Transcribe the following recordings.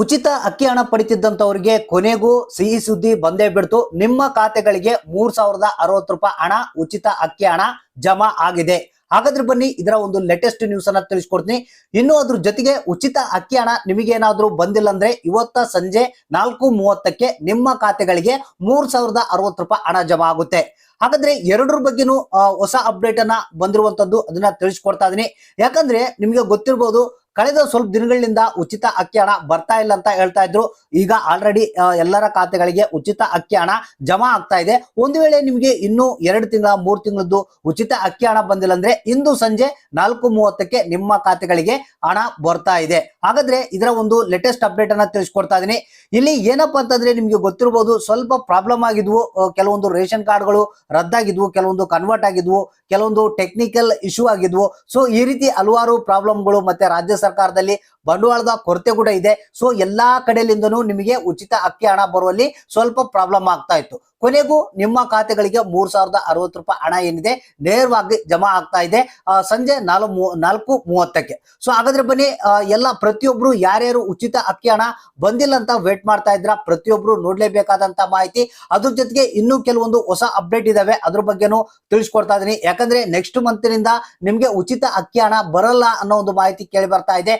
ಉಚಿತ ಅಕ್ಕಿ ಹಣ ಪಡಿತಿದ್ದಂಥವ್ರಿಗೆ ಕೊನೆಗೂ ಸಿಹಿ ಸುದ್ದಿ ಬಂದೇ ಬಿಡ್ತು. ನಿಮ್ಮ ಖಾತೆಗಳಿಗೆ ಮೂರ್ ಸಾವಿರದ ಅರವತ್ತು ರೂಪಾಯಿ ಹಣ, ಉಚಿತ ಅಕ್ಕಿ ಹಣ ಜಮಾ ಆಗಿದೆ. ಹಾಗಾದ್ರೆ ಬನ್ನಿ, ಇದರ ಒಂದು ಲೇಟೆಸ್ಟ್ ನ್ಯೂಸ್ ಅನ್ನ ತಿಳಿಸ್ಕೊಡ್ತೀನಿ. ಇನ್ನು ಅದ್ರ ಜೊತೆಗೆ ಉಚಿತ ಅಕ್ಕಿ ಹಣ ನಿಮಗೇನಾದ್ರೂ ಬಂದಿಲ್ಲ ಅಂದ್ರೆ ಇವತ್ತ ಸಂಜೆ ನಾಲ್ಕು ಮೂವತ್ತಕ್ಕೆ ನಿಮ್ಮ ಖಾತೆಗಳಿಗೆ ಮೂರ್ ಸಾವಿರದ ಅರವತ್ತು ರೂಪಾಯಿ ಹಣ ಜಮಾ ಆಗುತ್ತೆ. ಹಾಗಾದ್ರೆ ಎರಡರ ಬಗ್ಗೆನೂ ಹೊಸ ಅಪ್ಡೇಟ್ ಅನ್ನ ಬಂದಿರುವಂತದ್ದು ಅದನ್ನ ತಿಳಿಸ್ಕೊಡ್ತಾ ಇದೀನಿ. ಯಾಕಂದ್ರೆ ನಿಮಗೆ ಗೊತ್ತಿರ್ಬೋದು ಕಳೆದ ಸ್ವಲ್ಪ ದಿನಗಳಿಂದ ಉಚಿತ ಅಕ್ಕಿ ಹಣ ಬರ್ತಾ ಇಲ್ಲ ಅಂತ ಹೇಳ್ತಾ ಇದ್ರು. ಈಗ ಆಲ್ರೆಡಿ ಎಲ್ಲರ ಖಾತೆಗಳಿಗೆ ಉಚಿತ ಅಕ್ಕಿ ಹಣ ಜಮಾ ಆಗ್ತಾ ಇದೆ. ಒಂದು ವೇಳೆ ನಿಮಗೆ ಇನ್ನು ಎರಡು ತಿಂಗಳ, ಮೂರು ತಿಂಗಳದ್ದು ಉಚಿತ ಅಕ್ಕಿ ಹಣ ಬಂದಿಲ್ಲ ಅಂದ್ರೆ ಇಂದು ಸಂಜೆ ನಾಲ್ಕು ಮೂವತ್ತಕ್ಕೆ ನಿಮ್ಮ ಖಾತೆಗಳಿಗೆ ಹಣ ಬರ್ತಾ ಇದೆ. ಹಾಗಾದ್ರೆ ಇದರ ಒಂದು ಲೇಟೆಸ್ಟ್ ಅಪ್ಡೇಟ್ ಅನ್ನ ತಿಳಿಸ್ಕೊಡ್ತಾ ಇದೀನಿ. ಇಲ್ಲಿ ಏನಪ್ಪಾ ಅಂತಂದ್ರೆ ನಿಮ್ಗೆ ಗೊತ್ತಿರಬಹುದು ಸ್ವಲ್ಪ ಪ್ರಾಬ್ಲಮ್ ಆಗಿದ್ವು. ಕೆಲವೊಂದು ರೇಷನ್ ಕಾರ್ಡ್ಗಳು ರದ್ದಾಗಿದ್ವು, ಕೆಲವೊಂದು ಕನ್ವರ್ಟ್ ಆಗಿದ್ವು, ಕೆಲವೊಂದು ಟೆಕ್ನಿಕಲ್ ಇಶ್ಯೂ ಆಗಿದ್ವು. ಸೊ ಈ ರೀತಿ ಹಲವಾರು ಪ್ರಾಬ್ಲಮ್ಗಳು ಮತ್ತೆ ರಾಜ್ಯ ಸರ್ಕಾರದಲ್ಲಿ ಬಂಡವಾಳದ ಕೊರತೆ ಕೂಡ ಇದೆ. ಸೊ ಎಲ್ಲಾ ಕಡೆಯಿಂದನೂ ನಿಮಗೆ ಉಚಿತ ಅಕ್ಕಿ ಹಣ ಬರುವಲ್ಲಿ ಸ್ವಲ್ಪ ಪ್ರಾಬ್ಲಮ್ ಆಗ್ತಾ ಇತ್ತು. ಕೊನೆಗೂ ನಿಮ್ಮ ಖಾತೆಗಳಿಗೆ ಮೂರ್ ಸಾವಿರದ ಅರವತ್ತು ರೂಪಾಯಿ ಹಣ ಏನಿದೆ ನೇರವಾಗಿ ಜಮಾ ಆಗ್ತಾ ಇದೆ. ಸಂಜೆ ನಾಲ್ಕು ನಾಲ್ಕು ಮೂವತ್ತಕ್ಕೆ. ಸೊ ಹಾಗಾದ್ರೆ ಬನ್ನಿ ಎಲ್ಲ ಪ್ರತಿಯೊಬ್ರು ಯಾರ್ಯಾರು ಉಚಿತ ಅಕ್ಕಿ ಹಣ ಬಂದಿಲ್ಲ ಅಂತ ವೇಟ್ ಮಾಡ್ತಾ ಇದ್ರ ಪ್ರತಿಯೊಬ್ರು ನೋಡ್ಲೇಬೇಕಾದಂತ ಮಾಹಿತಿ. ಅದ್ರ ಜೊತೆಗೆ ಇನ್ನೂ ಕೆಲವೊಂದು ಹೊಸ ಅಪ್ಡೇಟ್ ಇದಾವೆ. ಅದ್ರ ಬಗ್ಗೆನೂ ತಿಳಿಸ್ಕೊಡ್ತಾ ಇದೀನಿ ಯಾಕಂದ್ರೆ ನೆಕ್ಸ್ಟ್ ಮಂತ್ನಿಂದ ನಿಮ್ಗೆ ಉಚಿತ ಅಕ್ಕಿ ಹಣ ಬರಲ್ಲ ಅನ್ನೋ ಒಂದು ಮಾಹಿತಿ ಕೇಳಿ ಬರ್ತಾ ಇದೆ.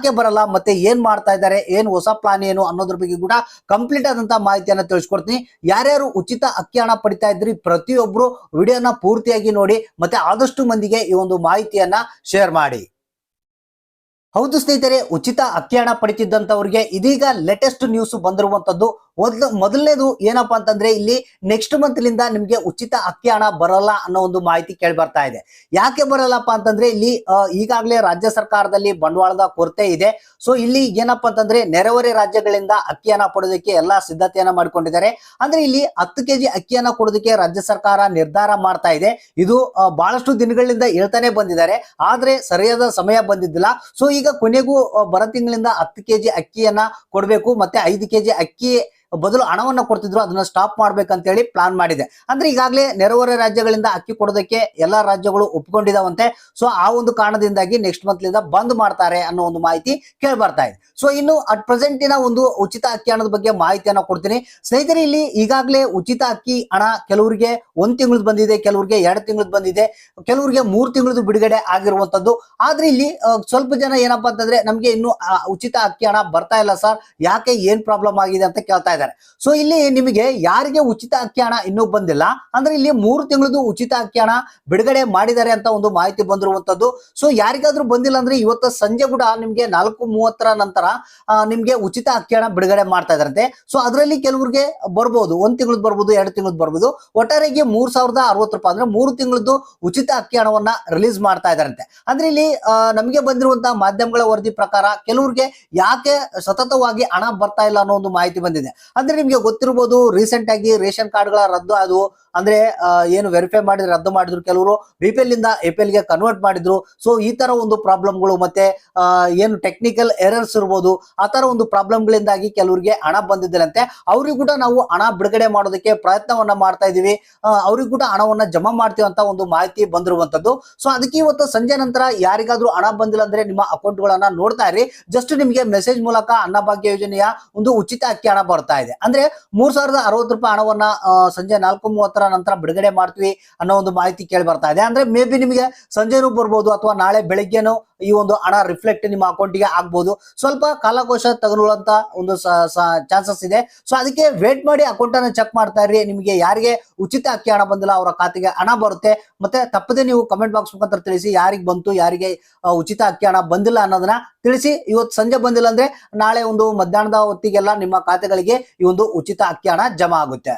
ಯಾಕೆ ಬರಲ್ಲ, ಮತ್ತೆ ಏನ್ ಮಾಡ್ತಾ ಇದ್ದಾರೆ, ಏನ್ ಹೊಸ ಪ್ಲಾನ್ ಏನು ಅನ್ನೋದ್ರ ಬಗ್ಗೆ ಕೂಡ ಕಂಪ್ಲೀಟ್ ಆದಂತ ಮಾಹಿತಿಯನ್ನ ತಿಳಿಸ್ಕೊಡ್ತೀನಿ. ಯಾರ್ಯಾರು ಉಚಿತ ಅಕ್ಕಿ ಹಣ ಪಡಿತಾ ಇದ್ರಿ, ಪ್ರತಿಯೊಬ್ರು ವಿಡಿಯೋನ ಪೂರ್ತಿಯಾಗಿ ನೋಡಿ, ಮತ್ತೆ ಆದಷ್ಟು ಮಂದಿಗೆ ಈ ಒಂದು ಮಾಹಿತಿಯನ್ನ ಶೇರ್ ಮಾಡಿ. ಹೌದು ಸ್ನೇಹಿತರೆ, ಉಚಿತ ಅಕ್ಕಿ ಹಣ ಪಡಿತಿದ್ದಂತವ್ರಿಗೆ ಇದೀಗ ಲೇಟೆಸ್ಟ್ ನ್ಯೂಸ್ ಬಂದಿರುವಂತದ್ದು ಮೊದ್ಲು ಮೊದಲನೇದು ಏನಪ್ಪಾ ಅಂತಂದ್ರೆ ಇಲ್ಲಿ ನೆಕ್ಸ್ಟ್ ಮಂತ್ ಮಂತ್ಲಿಂದ ನಿಮ್ಗೆ ಉಚಿತ ಅಕ್ಕಿ ಹಣ ಬರಲ್ಲ ಅನ್ನೋ ಒಂದು ಮಾಹಿತಿ ಕೇಳಿ ಬರ್ತಾ ಇದೆ. ಯಾಕೆ ಬರಲ್ಲಪ್ಪ ಅಂತಂದ್ರೆ ಇಲ್ಲಿ ಈಗಾಗಲೇ ರಾಜ್ಯ ಸರ್ಕಾರದಲ್ಲಿ ಬಂಡವಾಳದ ಕೊರತೆ ಇದೆ. ಸೊ ಇಲ್ಲಿ ಏನಪ್ಪಾ ಅಂತಂದ್ರೆ ನೆರೆಹೊರೆ ರಾಜ್ಯಗಳಿಂದ ಅಕ್ಕಿಯನ್ನ ಪಡೋದಕ್ಕೆ ಎಲ್ಲಾ ಸಿದ್ಧತೆಯನ್ನ ಮಾಡ್ಕೊಂಡಿದ್ದಾರೆ. ಅಂದ್ರೆ ಇಲ್ಲಿ ಹತ್ತು ಕೆಜಿ ಅಕ್ಕಿಯನ್ನ ಕೊಡೋದಕ್ಕೆ ರಾಜ್ಯ ಸರ್ಕಾರ ನಿರ್ಧಾರ ಮಾಡ್ತಾ ಇದೆ. ಇದು ಬಹಳಷ್ಟು ದಿನಗಳಿಂದ ಹೇಳ್ತಾನೆ ಬಂದಿದ್ದಾರೆ. ಆದ್ರೆ ಸರಿಯಾದ ಸಮಯ ಬಂದಿದ್ದಿಲ್ಲ. ಸೊ ಈಗ ಕೊನೆಗೂ ಬರ ತಿಂಗಳಿಂದ ಹತ್ತು ಕೆಜಿ ಅಕ್ಕಿಯನ್ನ ಕೊಡಬೇಕು. ಮತ್ತೆ ಐದು ಕೆಜಿ ಅಕ್ಕಿ ಬದಲು ಹಣವನ್ನು ಕೊಡ್ತಿದ್ರು, ಅದನ್ನ ಸ್ಟಾಪ್ ಮಾಡ್ಬೇಕಂತೇಳಿ ಪ್ಲಾನ್ ಮಾಡಿದೆ. ಅಂದ್ರೆ ಈಗಾಗಲೇ ನೆರೆಹೊರೆ ರಾಜ್ಯಗಳಿಂದ ಅಕ್ಕಿ ಕೊಡೋದಕ್ಕೆ ಎಲ್ಲಾ ರಾಜ್ಯಗಳು ಒಪ್ಕೊಂಡಿದಾವಂತೆ. ಸೊ ಆ ಒಂದು ಕಾರಣದಿಂದಾಗಿ ನೆಕ್ಸ್ಟ್ ಮಂತ್ಲಿಂದ ಬಂದ್ ಮಾಡ್ತಾರೆ ಅನ್ನೋ ಒಂದು ಮಾಹಿತಿ ಕೇಳಿ ಬರ್ತಾ ಇದೆ. ಸೊ ಇನ್ನು ಅಟ್ ಪ್ರೆಸೆಂಟಿನ ಒಂದು ಉಚಿತ ಅಕ್ಕಿ ಹಣದ ಬಗ್ಗೆ ಮಾಹಿತಿಯನ್ನ ಕೊಡ್ತೀನಿ. ಸ್ನೇಹಿತರೆ, ಇಲ್ಲಿ ಈಗಾಗಲೇ ಉಚಿತ ಅಕ್ಕಿ ಹಣ ಕೆಲವರಿಗೆ ಒಂದ್ ತಿಂಗಳದ್ ಬಂದಿದೆ, ಕೆಲವರಿಗೆ ಎರಡ್ ತಿಂಗಳದ್ ಬಂದಿದೆ, ಕೆಲವರಿಗೆ ಮೂರ್ ತಿಂಗಳದ್ದು ಬಿಡುಗಡೆ ಆಗಿರುವಂತದ್ದು. ಆದ್ರೆ ಇಲ್ಲಿ ಸ್ವಲ್ಪ ಜನ ಏನಪ್ಪಾ ಅಂತಂದ್ರೆ ನಮ್ಗೆ ಇನ್ನು ಉಚಿತ ಅಕ್ಕಿ ಹಣ ಬರ್ತಾ ಇಲ್ಲ ಸರ್. ಯಾಕೆ ಏನ್ ಪ್ರಾಬ್ಲಮ್ ಆಗಿದೆ ಅಂತ ಕೇಳ್ತಾ ಸೊ ಇಲ್ಲಿ ನಿಮಗೆ ಯಾರಿಗೆ ಉಚಿತ ಅಕ್ಕಿ ಹಣ ಇನ್ನೂ ಬಂದಿಲ್ಲ? ಅಂದ್ರೆ ಇಲ್ಲಿ ಮೂರು ತಿಂಗಳದ್ದು ಉಚಿತ ಅಕ್ಕಿ ಹಣ ಬಿಡುಗಡೆ ಮಾಡಿದ್ದಾರೆ ಅಂತ ಒಂದು ಮಾಹಿತಿ ಬಂದಿರುವಂತದ್ದು ಸೊ ಯಾರಿಗಾದ್ರೂ ಬಂದಿಲ್ಲ ಅಂದ್ರೆ ಇವತ್ತು ಸಂಜೆ ಕೂಡ ನಿಮ್ಗೆ ನಾಲ್ಕು ಮೂವತ್ತರ ನಂತರ ನಿಮಗೆ ಉಚಿತ ಅಕ್ಕಿ ಹಣ ಬಿಡುಗಡೆ ಮಾಡ್ತಾ ಇದಾರಂತೆ ಸೊ ಅದರಲ್ಲಿ ಕೆಲವರಿಗೆ ಬರ್ಬೋದು, ಒಂದ್ ತಿಂಗಳದ್ ಬರ್ಬೋದು, ಎರಡು ತಿಂಗಳದ್ ಬರ್ಬೋದು. ಒಟ್ಟಾರೆಗೆ ಮೂರ್ ಸಾವಿರದ ಅರವತ್ತು ರೂಪಾಯಿ ಅಂದ್ರೆ ಮೂರು ತಿಂಗಳದ್ದು ಉಚಿತ ಅಕ್ಕಿ ಹಣವನ್ನ ರಿಲೀಸ್ ಮಾಡ್ತಾ ಇದಾರಂತೆ ಅಂದ್ರೆ ಇಲ್ಲಿ ನಮಗೆ ಬಂದಿರುವಂತಹ ಮಾಧ್ಯಮಗಳ ವರದಿ ಪ್ರಕಾರ ಕೆಲವರಿಗೆ ಯಾಕೆ ಸತತವಾಗಿ ಹಣ ಬರ್ತಾ ಇಲ್ಲ ಅನ್ನೋ ಒಂದು ಮಾಹಿತಿ ಬಂದಿದೆ. ಅಂದ್ರೆ ನಿಮ್ಗೆ ಗೊತ್ತಿರ್ಬೋದು ರೀಸೆಂಟ್ ಆಗಿ ರೇಷನ್ ಕಾರ್ಡ್ಗಳ ರದ್ದು ಆದವು. ಅಂದ್ರೆ ಏನು ವೆರಿಫೈ ಮಾಡಿದ್ರೆ, ರದ್ದು ಮಾಡಿದ್ರು ಕೆಲವರು ಬಿಪಿಎಲ್ ಪಿ ಎಲ್ ಇಂದ ಎ ಪಿ ಎಲ್ಗೆ ಕನ್ವರ್ಟ್ ಮಾಡಿದ್ರು. ಸೊ ಈ ತರ ಒಂದು ಪ್ರಾಬ್ಲಮ್ಗಳು ಮತ್ತೆ ಏನು ಟೆಕ್ನಿಕಲ್ ಎರರ್ಸ್ ಇರ್ಬೋದು, ಆ ತರ ಒಂದು ಪ್ರಾಬ್ಲಮ್ಗಳಿಂದಾಗಿ ಕೆಲವರಿಗೆ ಹಣ ಬಂದಿದ್ದರಂತೆ ಅವ್ರಿಗೂ ಕೂಡ ನಾವು ಹಣ ಬಿಡುಗಡೆ ಮಾಡೋದಕ್ಕೆ ಪ್ರಯತ್ನವನ್ನ ಮಾಡ್ತಾ ಇದೀವಿ ಅವ್ರಿಗೂ ಕೂಡ ಹಣವನ್ನ ಜಮಾ ಮಾಡ್ತೀವಿ ಅಂತ ಒಂದು ಮಾಹಿತಿ ಬಂದಿರುವಂತದ್ದು. ಸೊ ಅದಕ್ಕೆ ಇವತ್ತು ಸಂಜೆ ನಂತರ ಯಾರಿಗಾದ್ರೂ ಹಣ ಬಂದಿಲ್ಲ ಅಂದ್ರೆ ನಿಮ್ಮ ಅಕೌಂಟ್ಗಳನ್ನ ನೋಡ್ತಾ ಇರಿ. ಜಸ್ಟ್ ನಿಮಗೆ ಮೆಸೇಜ್ ಮೂಲಕ ಅನ್ನಭಾಗ್ಯ ಯೋಜನೆಯ ಒಂದು ಉಚಿತ ಅಕ್ಕಿ ಹಣ ಬರ್ತಾ ಇದೆ. ಅಂದ್ರೆ ಮೂರ್ ಸಾವಿರದ ಅರವತ್ತು ರೂಪಾಯಿ ಹಣವನ್ನ ಸಂಜೆ ನಾಲ್ಕು ಮೂವತ್ತರ ನಂತರ ಬಿಡುಗಡೆ ಮಾಡ್ತೀವಿ ಅನ್ನೋ ಒಂದು ಮಾಹಿತಿ ಕೇಳಿ ಬರ್ತಾ ಇದೆ. ಅಂದ್ರೆ ಮೇ ಬಿ ನಿಮಗೆ ಸಂಜೆನೂ ಬರ್ಬೋದು ಅಥವಾ ನಾಳೆ ಬೆಳಿಗ್ಗೆನೂ ಈ ಒಂದು ಹಣ ರಿಫ್ಲೆಕ್ಟ್ ನಿಮ್ಮ ಅಕೌಂಟಿಗೆ ಆಗ್ಬೋದು. ಸ್ವಲ್ಪ ಕಾಲಕೋಶ ತಗೊಳ್ಳುವಂತ ಒಂದು ಚಾನ್ಸಸ್ ಇದೆ. ಸೊ ಅದಕ್ಕೆ ವೇಟ್ ಮಾಡಿ ಅಕೌಂಟ್ ಅನ್ನ ಚೆಕ್ ಮಾಡ್ತಾ ಇರಿ ನಿಮಗೆ ಯಾರಿಗೆ ಉಚಿತ ಅಕ್ಕಿ ಹಣ ಬಂದಿಲ್ಲ, ಅವರ ಖಾತೆಗೆ ಹಣ ಬರುತ್ತೆ. ಮತ್ತೆ ತಪ್ಪದೆ ನೀವು ಕಮೆಂಟ್ ಬಾಕ್ಸ್ ಮುಖಾಂತರ ತಿಳಿಸಿ ಯಾರಿಗೆ ಬಂತು, ಯಾರಿಗೆ ಉಚಿತ ಅಕ್ಕಿ ಹಣ ಬಂದಿಲ್ಲ ಅನ್ನೋದನ್ನ ತಿಳಿಸಿ. ಇವತ್ತು ಸಂಜೆ ಬಂದಿಲ್ಲ ಅಂದ್ರೆ ನಾಳೆ ಒಂದು ಮಧ್ಯಾಹ್ನದ ಹೊತ್ತಿಗೆಲ್ಲ ನಿಮ್ಮ ಖಾತೆಗಳಿಗೆ ಈ ಒಂದು ಉಚಿತ ಅಕ್ಕಿ ಹಣ ಜಮಾ ಆಗುತ್ತೆ.